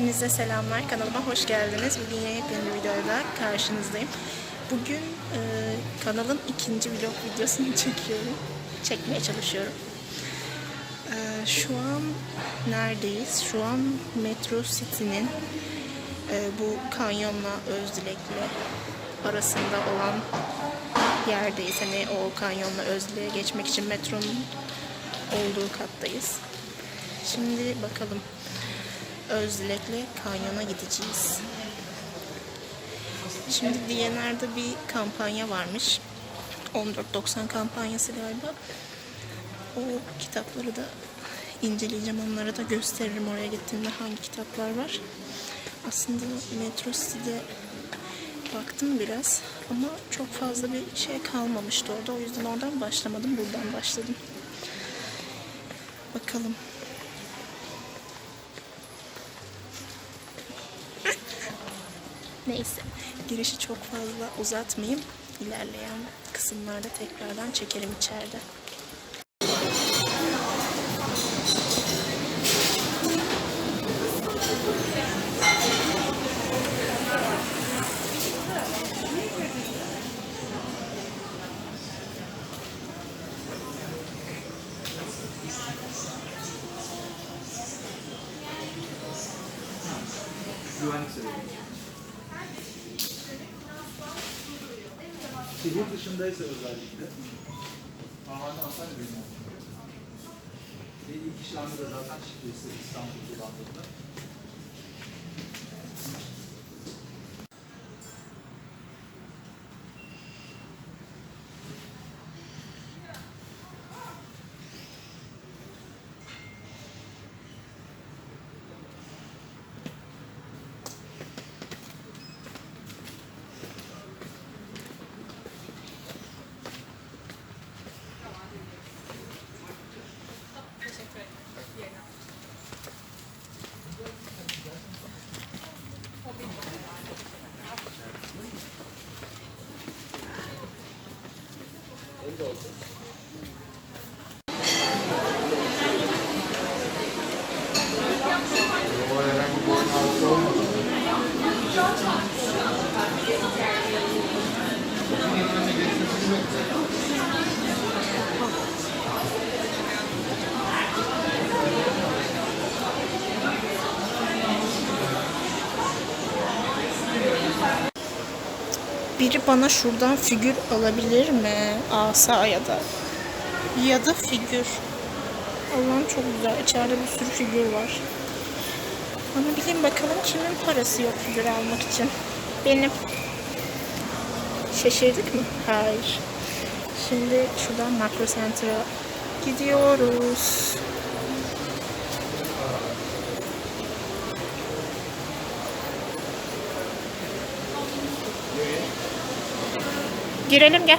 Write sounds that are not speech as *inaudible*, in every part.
Hepinize selamlar. Kanalıma hoş geldiniz. Bugün yine yepyeni bir videoyla karşınızdayım. Bugün e, kanalın ikinci vlog videosunu *laughs* çekiyorum. Çekmeye çalışıyorum. E, şu an neredeyiz? Şu an Metro City'nin e, bu kanyonla Özdilek'le arasında olan yerdeyiz. Hani o kanyonla Özdilek'e geçmek için metronun olduğu kattayız. Şimdi bakalım. Özdilek'le kanyona gideceğiz. Şimdi DNR'da bir kampanya varmış. 14.90 kampanyası galiba. O kitapları da inceleyeceğim. Onları da gösteririm oraya gittiğimde hangi kitaplar var. Aslında Metro City'de baktım biraz ama çok fazla bir şey kalmamıştı orada. O yüzden oradan başlamadım. Buradan başladım. Bakalım. Neyse. Girişi çok fazla uzatmayayım. İlerleyen kısımlarda tekrardan çekerim içeride. Güvenlik sebebi. Şehir dışındaysa özellikle. Normalde Antalya benim Ve ilk işlemde de zaten şifresi İstanbul kullandığında. どうぞ。Biri bana şuradan figür alabilir mi? Asa ya da. Ya da figür. Allah'ım çok güzel. İçeride bir sürü figür var. Ama bileyim bakalım kimin parası yok figür almak için. Benim. Şaşırdık mı? Hayır. Şimdi şuradan Makro Center'a gidiyoruz. Girelim gel.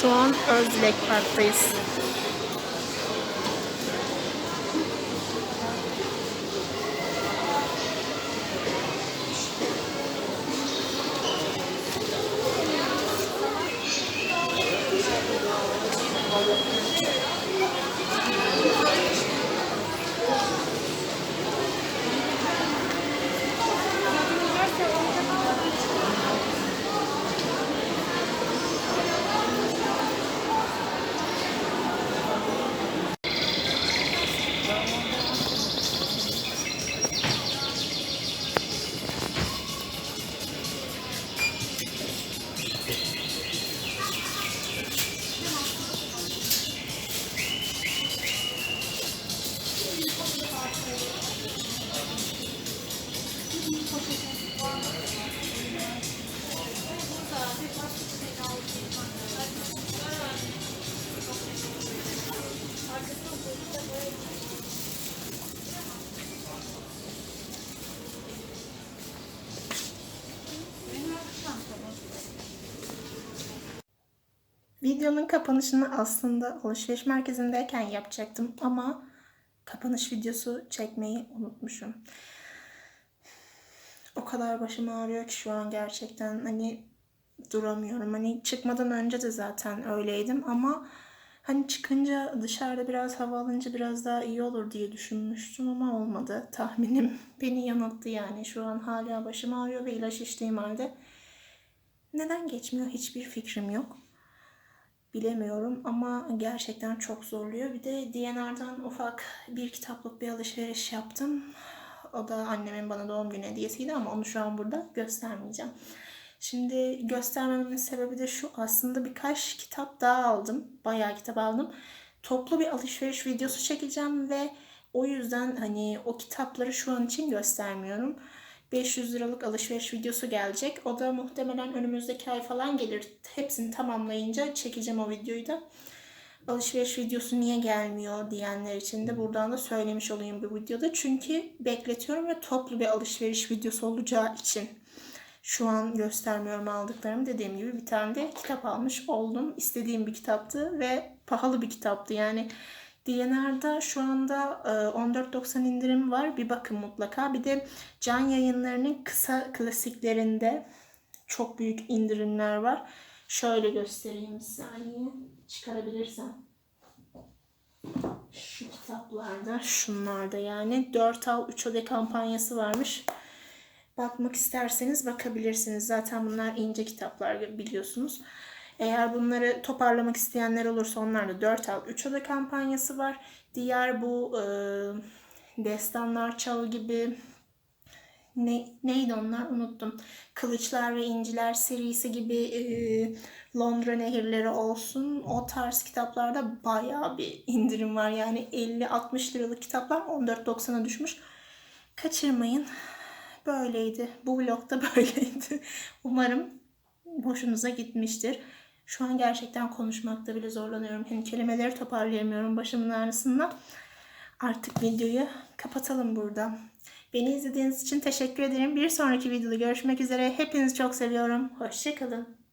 Şu an Özlek Park'tayız. Videonun kapanışını aslında alışveriş merkezindeyken yapacaktım ama kapanış videosu çekmeyi unutmuşum. O kadar başım ağrıyor ki şu an gerçekten hani duramıyorum. Hani çıkmadan önce de zaten öyleydim ama hani çıkınca dışarıda biraz hava alınca biraz daha iyi olur diye düşünmüştüm ama olmadı. Tahminim *laughs* beni yanılttı yani. Şu an hala başım ağrıyor ve ilaç içtiğim halde neden geçmiyor hiçbir fikrim yok. Bilemiyorum ama gerçekten çok zorluyor. Bir de DNR'dan ufak bir kitaplık bir alışveriş yaptım. O da annemin bana doğum günü hediyesiydi ama onu şu an burada göstermeyeceğim. Şimdi göstermememin sebebi de şu aslında birkaç kitap daha aldım. Bayağı kitap aldım. Toplu bir alışveriş videosu çekeceğim ve o yüzden hani o kitapları şu an için göstermiyorum. 500 liralık alışveriş videosu gelecek. O da muhtemelen önümüzdeki ay falan gelir. Hepsini tamamlayınca çekeceğim o videoyu da. Alışveriş videosu niye gelmiyor diyenler için de buradan da söylemiş olayım bu videoda. Çünkü bekletiyorum ve toplu bir alışveriş videosu olacağı için şu an göstermiyorum aldıklarımı. Dediğim gibi bir tane de kitap almış oldum. İstediğim bir kitaptı ve pahalı bir kitaptı. Yani DNR'da şu anda e, 14.90 indirim var. Bir bakın mutlaka. Bir de Can Yayınları'nın kısa klasiklerinde çok büyük indirimler var. Şöyle göstereyim bir saniye. Çıkarabilirsem. Şu kitaplarda, şunlarda yani 4 al 3 öde kampanyası varmış. Bakmak isterseniz bakabilirsiniz. Zaten bunlar ince kitaplar biliyorsunuz. Eğer bunları toparlamak isteyenler olursa onlarda 4 al 3 oda kampanyası var. Diğer bu e, Destanlar Çağı gibi ne, neydi onlar unuttum. Kılıçlar ve İnciler serisi gibi e, Londra Nehirleri olsun. O tarz kitaplarda bayağı bir indirim var. Yani 50-60 liralık kitaplar 14.90'a düşmüş. Kaçırmayın. Böyleydi. Bu vlogda *laughs* böyleydi. Umarım hoşunuza gitmiştir. Şu an gerçekten konuşmakta bile zorlanıyorum. Hani kelimeleri toparlayamıyorum başımın ağrısından. Artık videoyu kapatalım burada. Beni izlediğiniz için teşekkür ederim. Bir sonraki videoda görüşmek üzere. Hepinizi çok seviyorum. Hoşçakalın.